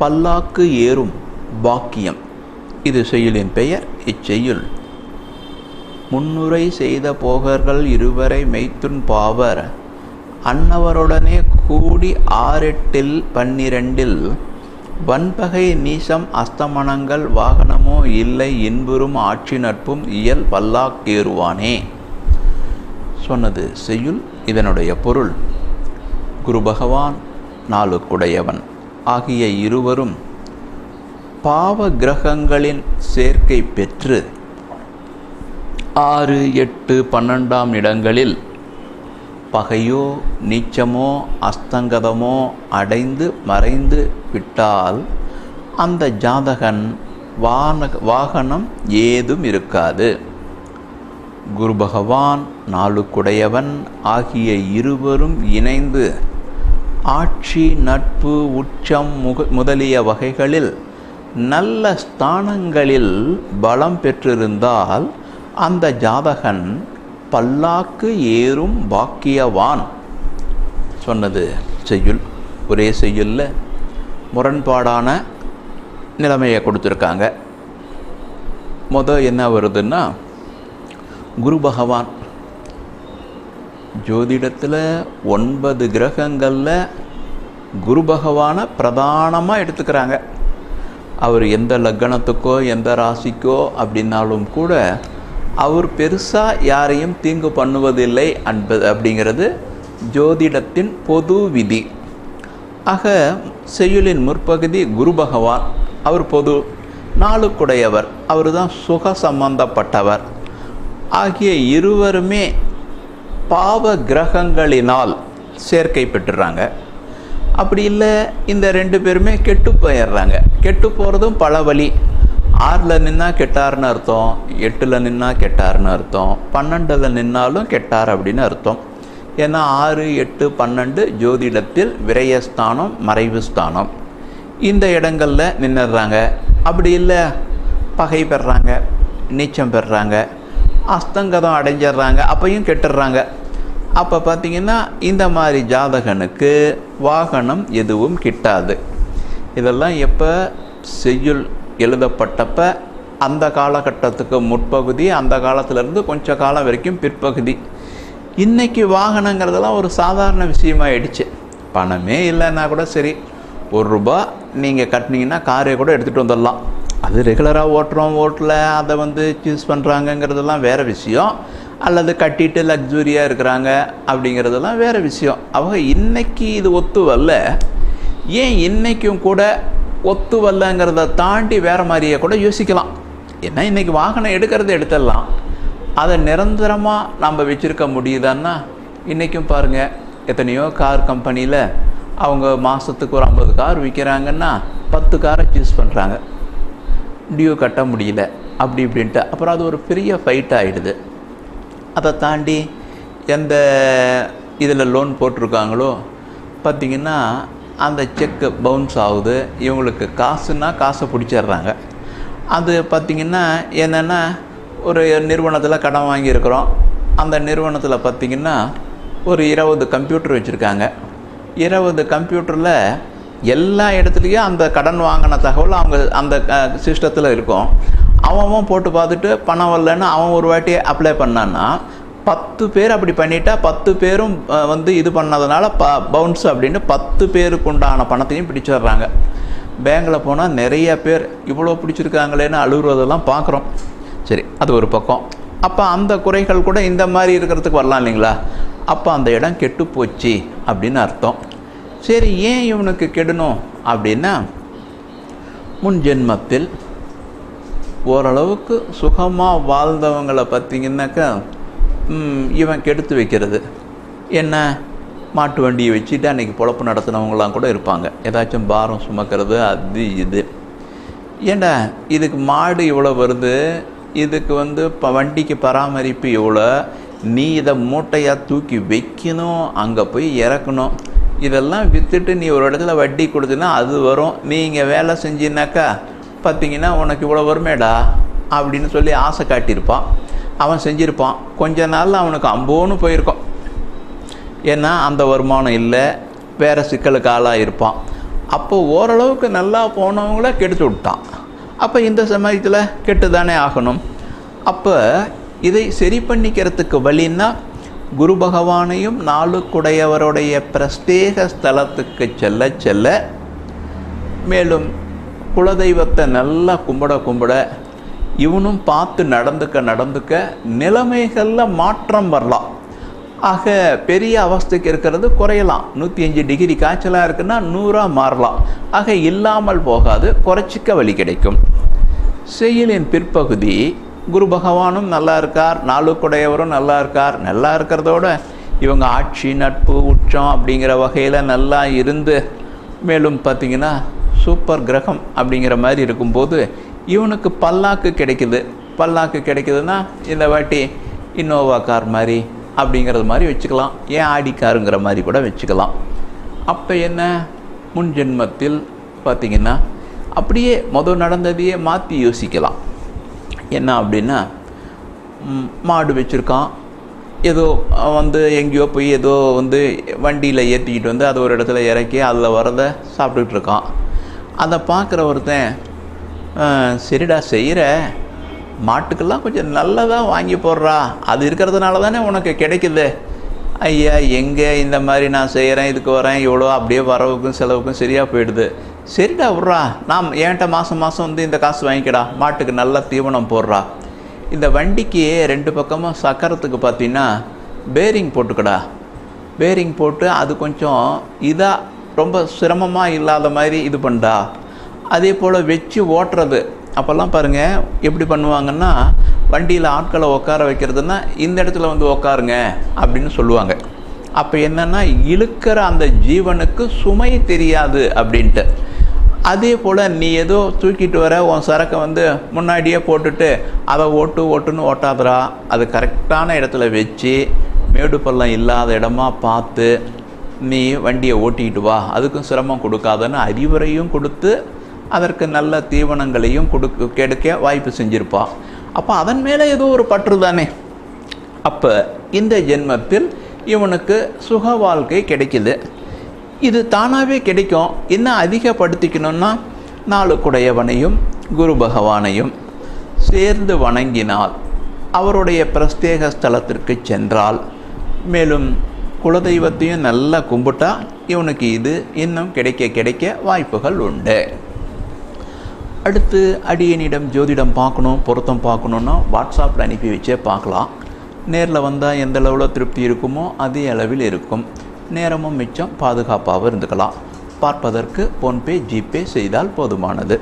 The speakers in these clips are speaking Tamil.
பல்லாக்கு ஏறும் பாக்கியம். இது செய்யுளின் பெயர் இச்செய்யுள். முன்னுரை செய்த போகர்கள் இருவரை மெய்த்துன் பாவர். அன்னவருடனே கூடி ஆறெட்டில் பன்னிரண்டில் வன்பகை நீசம் அஸ்தமனங்கள் வாகனமோ இல்லை இன்புறும் ஆட்சி நட்பும் இயல் பல்லாக்கேறுவானே சொன்னது செய்யுள் இதனுடைய பொருள். குரு பகவான் நாளுக்குடையவன். ஆகிய இருவரும் பாவ கிரகங்களின் சேர்க்கை பெற்று ஆறு எட்டு பன்னெண்டாம் இடங்களில் பகையோ நீச்சமோ அஸ்தங்கதமோ அடைந்து மறைந்து விட்டால் அந்த ஜாதகன் வான வாகனம் ஏதும் இருக்காது. குரு பகவான் நாளுக்குடையவன் ஆகிய இருவரும் இணைந்து ஆட்சி நட்பு உச்சம் முக முதலிய வகைகளில் நல்ல ஸ்தானங்களில் பலம் பெற்றிருந்தால் அந்த ஜாதகன் பல்லாக்கு ஏறும் பாக்கியவான். சொன்னது செய்யுள். ஒரே செய்யுளில் முரண்பாடான நிலைமையை கொடுத்துருக்காங்க. முத என்ன வருதுன்னா குரு பகவான் ஜோதிடத்தில் ஒன்பது கிரகங்களில் குரு பகவானை பிரதானமாக எடுத்துக்கிறாங்க. அவர் எந்த லக்கணத்துக்கோ எந்த ராசிக்கோ அப்படின்னாலும் கூட அவர் பெருசாக யாரையும் தீங்கு பண்ணுவதில்லை அன்பது அப்படிங்கிறது ஜோதிடத்தின் பொது விதி. ஆக செய்யுளின் முற்பகுதி குரு பகவான். அவர் பொது நாளுக்குடையவர். அவர் தான் சுக சம்பந்தப்பட்டவர். ஆகிய இருவருமே பாவ கிரகங்களினால் சேர்க்கை பெற்றுறாங்க. அப்படி இல்லை இந்த ரெண்டு பேருமே கெட்டு போயிடுறாங்க. கெட்டு போகிறதும் பல வழி. ஆறில் நின்னா கெட்டார்னு அர்த்தம் எட்டில் நின்னா கெட்டார்னு அர்த்தம் பன்னெண்டில் நின்னாலும் கெட்டார் அப்படின்னு அர்த்தம். ஏன்னா ஆறு எட்டு பன்னெண்டு ஜோதிடத்தில் விரயஸ்தானம் மறைவு ஸ்தானம். இந்த இடங்களில் நின்றுடுறாங்க அப்படி இல்லை பகை பெறுறாங்க நீச்சம் பெறுறாங்க அஸ்தங்கதம் அடைஞ்சிடுறாங்க அப்பையும் கெட்டுடுறாங்க அப்போ பார்த்திங்கன்னா இந்த மாதிரி ஜாதகனுக்கு வாகனம் எதுவும் கிட்டாது. இதெல்லாம் எப்போ? செய்யுள் எழுதப்பட்டப்ப அந்த காலகட்டத்துக்கு முற்பகுதி அந்த காலத்திலேருந்து கொஞ்ச காலம் வரைக்கும் பிற்பகுதி. இன்றைக்கி வாகனங்கிறதெல்லாம் ஒரு சாதாரண விஷயமாயிடுச்சு. பணமே இல்லைன்னா கூட சரி ஒரு ரூபா நீங்கள் கட்டினீங்கன்னா காரை கூட எடுத்துகிட்டு வந்துடலாம். அது ரெகுலராக ஓட்டுறோம் ஓட்டல அதை வந்து சூஸ் பண்ணுறாங்கங்கிறதெல்லாம் வேறு விஷயம். அல்லது கட்டிட்டு லக்ஸுரியாக இருக்கிறாங்க அப்படிங்கிறதெல்லாம் வேறு விஷயம். அவங்க இன்றைக்கி இது ஒத்து வரல ஏன் இன்றைக்கும் கூட ஒத்து வரலங்கிறத தாண்டி வேறு மாதிரியே கூட யோசிக்கலாம். ஏன்னா இன்றைக்கி வாகனம் எடுக்கிறத எடுத்துடலாம். அதை நிரந்தரமாக நம்ம வச்சுருக்க முடியுதான்னா இன்றைக்கும் பாருங்கள் எத்தனையோ கார் கம்பெனியில் அவங்க மாதத்துக்கு ஒரு ஐம்பது கார் விற்கிறாங்கன்னா பத்து காரை சூஸ் பண்ணுறாங்க டியூ கட்ட முடியல. அப்படி இப்படின்ட்டு. அப்புறம் அது ஒரு பெரிய ஃபைட் ஆகிடுது அதை தாண்டி எந்த இதில் லோன் போட்டிருக்காங்களோ பார்த்திங்கன்னா அந்த செக்கு பவுன்ஸ் ஆகுது. இவங்களுக்கு காசுன்னா காசை பிடிச்சிடுறாங்க. அது பார்த்திங்கன்னா என்னென்னா ஒரு நிறுவனத்தில் கடன் வாங்கியிருக்கிறோம். அந்த நிறுவனத்தில் பார்த்திங்கன்னா ஒரு இருபது கம்ப்யூட்டர் வச்சுருக்காங்க. இருபது கம்ப்யூட்டரில் எல்லா இடத்துலையும் அந்த கடன் வாங்கின தகவல் அவங்க அந்த சிஸ்டத்தில் இருக்கும். அவன் போட்டு பார்த்துட்டு பணம் வரலன்னு அவன் ஒரு வாட்டி அப்ளை பண்ணான்னா பத்து பேர் அப்படி பண்ணிட்டா பத்து பேரும் வந்து இது பண்ணதுனால ப பவுன்ஸ் அப்படின்னு பத்து பேருக்கு உண்டான பணத்தையும் பிடிச்சிடுறாங்க. பேங்கில் போனால் நிறைய பேர் இவ்வளோ பிடிச்சிருக்காங்களேன்னு அழுகுறதெல்லாம் பார்க்குறோம். சரி அது ஒரு பக்கம். அப்போ அந்த குறைகள் கூட இந்த மாதிரி இருக்கிறதுக்கு வரலாம் இல்லைங்களா? அப்போ அந்த இடம் கெட்டு போச்சு அப்படின்னு அர்த்தம். சரி ஏன் இவனுக்கு கெடணும் அப்படின்னா முன் ஜென்மத்தில் ஓரளவுக்கு சுகமாக வாழ்ந்தவங்களை பார்த்தீங்கன்னாக்கா இவன் கெடுத்து வைக்கிறது. என்ன? மாட்டு வண்டியை வச்சுட்டு அன்றைக்கி பொழப்பு நடத்துனவங்களாம் கூட இருப்பாங்க. ஏதாச்சும் பாரம் சுமக்கிறது அது இது. ஏண்டா இதுக்கு மாடு இவ்வளோ வருது? இதுக்கு வந்து இப்போ வண்டிக்கு பராமரிப்பு இவ்வளோ நீ இதை மூட்டையாக தூக்கி வைக்கணும் அங்கே போய் இறக்கணும். இதெல்லாம் விற்றுட்டு நீ ஒரு இடத்துல வட்டி கொடுத்தீங்கன்னா அது வரும். நீ இங்கே வேலை செஞ்சினாக்கா பார்த்தீங்கன்னா உனக்கு இவ்வளோ வருமேடா அப்படின்னு சொல்லி ஆசை காட்டியிருப்பான். அவன் செஞ்சுருப்பான். கொஞ்ச நாளில் அவனுக்கு அம்போன்னு போயிருக்கோம். ஏன்னா அந்த வருமானம் இல்லை. வேறு சிக்கலுக்கு ஆளாக இருப்பான் அப்போ ஓரளவுக்கு நல்லா போனவங்கள கெடுத்து விட்டான். அப்போ இந்த சமயத்தில் கெட்டு தானே ஆகணும். அப்போ இதை சரி பண்ணிக்கிறதுக்கு வழின்னா குரு பகவானையும் நாளுக்குடையவருடைய பிரஸ்தேக ஸ்தலத்துக்கு செல்ல செல்ல மேலும் குலதெய்வத்தை நல்லா கும்பிட கும்பிட இவனும் பார்த்து நடந்துக்க நடந்துக்க நிலைமைகளில் மாற்றம் வரலாம். ஆக பெரிய அவஸ்தைக்கு இருக்கிறது குறையலாம். நூற்றி அஞ்சு டிகிரி காய்ச்சலாக இருக்குன்னா நூறாக மாறலாம். ஆக இல்லாமல் போகாது குறைச்சிக்க வழி கிடைக்கும். செயலின் பிற்பகுதி குரு பகவானும் நல்லா இருக்கார் நாளுக்குடையவரும் நல்லா இருக்கார் நல்லா இருக்கிறதோட இவங்க ஆட்சி நட்பு உச்சம் அப்படிங்கிற வகையில் நல்லா இருந்து மேலும் பார்த்திங்கன்னா சூப்பர் கிரகம் அப்படிங்கிற மாதிரி இருக்கும்போது இவனுக்கு பல்லாக்கு கிடைக்குது. பல்லாக்கு கிடைக்குதுன்னா இந்த வாட்டி இன்னோவா கார் மாதிரி அப்படிங்கிறது மாதிரி வச்சுக்கலாம். ஏன் ஆடி காருங்கிற மாதிரி கூட வச்சுக்கலாம். அப்போ என்ன? முன் ஜென்மத்தில் பார்த்திங்கன்னா அப்படியே மொதல் நடந்ததையே மாற்றி யோசிக்கலாம். என்ன அப்படின்னா மாடு வச்சுருக்கான். ஏதோ வந்து எங்கேயோ போய் ஏதோ வந்து வண்டியில் ஏற்றிக்கிட்டு வந்து அதை ஒரு இடத்துல இறக்கி அதில் வரதை சாப்பிட்டுட்ருக்கான் அதை பார்க்குற ஒருத்தன் சரிடா செய்கிற மாட்டுக்கெல்லாம் கொஞ்சம் நல்லதாக வாங்கி போடுறா. அது இருக்கிறதுனால தானே உனக்கு கிடைக்குது. ஐயா எங்கே இந்த மாதிரி நான் செய்கிறேன் இதுக்கு வரேன். இவ்வளோ அப்படியே வரவுக்கும் செலவுக்கும் சரியாக போயிடுது. சரிடா விட்றா. நான் என்கிட்ட மாதம் மாதம் வந்து இந்த காசு வாங்கிக்கடா. மாட்டுக்கு நல்ல தீவனம் போடுறா. இந்த வண்டிக்கு ரெண்டு பக்கமும் சக்கரத்துக்கு பார்த்தீங்கன்னா பேரிங் போட்டுக்கடா. பேரிங் போட்டு அது கொஞ்சம் இதாக ரொம்ப சிரமமாக இல்லாத மாதிரி இது பண்ணா அதே போல் வச்சு ஓட்டுறது. அப்போல்லாம் பாருங்கள் எப்படி பண்ணுவாங்கன்னா வண்டியில் ஆட்களை உட்கார வைக்கிறதுன்னா இந்த இடத்துல வந்து உட்காருங்க அப்படின்னு சொல்லுவாங்க. அப்போ என்னென்னா இழுக்கிற அந்த ஜீவனுக்கு சுமை தெரியாது அப்படின்ட்டு. அதே போல் நீ ஏதோ தூக்கிட்டு வர உன் சரக்கை வந்து முன்னாடியே போட்டுட்டு அதை ஓட்டு ஓட்டுன்னு ஓட்டாதரா அது கரெக்டான இடத்துல வச்சு மேடு பள்ளம் இல்லாத இடமா பார்த்து நீ வண்டியை ஓட்டிகிட்டு வா. அதுக்கும் சிரமம் கொடுக்காதன்னு அறிவுரையும் கொடுத்து அதற்கு நல்ல தீவனங்களையும் கொடுக்க கெடுக்க வாய்ப்பு செஞ்சுருப்பாள் அப்போ அதன் மேலே ஏதோ ஒரு பற்று தானே. அப்போ இந்த ஜென்மத்தில் இவனுக்கு சுக வாழ்க்கை கிடைக்குது. இது தானாகவே கிடைக்கும். இன்னும் அதிகப்படுத்திக்கணும்னா நாளுக்குடையவனையும் குரு பகவானையும் சேர்ந்து வணங்கினால் அவருடைய பிரஸ்தேக ஸ்தலத்திற்கு சென்றால் மேலும் குலதெய்வத்தையும் நல்லா கும்பிட்டா இவனுக்கு இது இன்னும் கிடைக்க கிடைக்க வாய்ப்புகள் உண்டு. அடுத்து அடியனிடம் ஜோதிடம் பார்க்கணும் பொருத்தம் பார்க்கணுன்னா வாட்ஸ்அப்பில் அனுப்பி வச்சே பார்க்கலாம். நேரில் வந்தால் எந்த அளவில் திருப்தி இருக்குமோ அதே அளவில் இருக்கும். நேரமும் மிச்சம் பாதுகாப்பாகவும் இருந்துக்கலாம். பார்ப்பதற்கு ஃபோன்பே ஜிபே செய்தால் போதுமானது.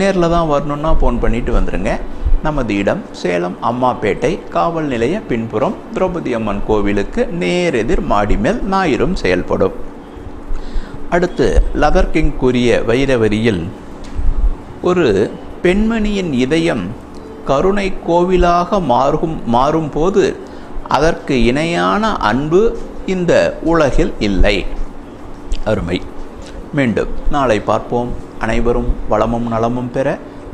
நேரில் தான் வரணுன்னா ஃபோன் பண்ணிவிட்டு வந்துடுங்க நமது இடம் சேலம் அம்மாப்பேட்டை காவல் நிலைய பின்புறம் திரௌபதி அம்மன் கோவிலுக்கு நேரெதிர் மாடி மேல் ஞாயிறும் செயல்படும். அடுத்து லதர் கிங் கூறிய வைரவரியில் ஒரு பெண்மணியின் இதயம் கருணை கோவிலாக மாறும் மாறும்போது அதற்கு இணையான அன்பு இந்த உலகில் இல்லை. அருமை. மீண்டும் நாளை பார்ப்போம். அனைவரும் வளமும் நலமும் பெற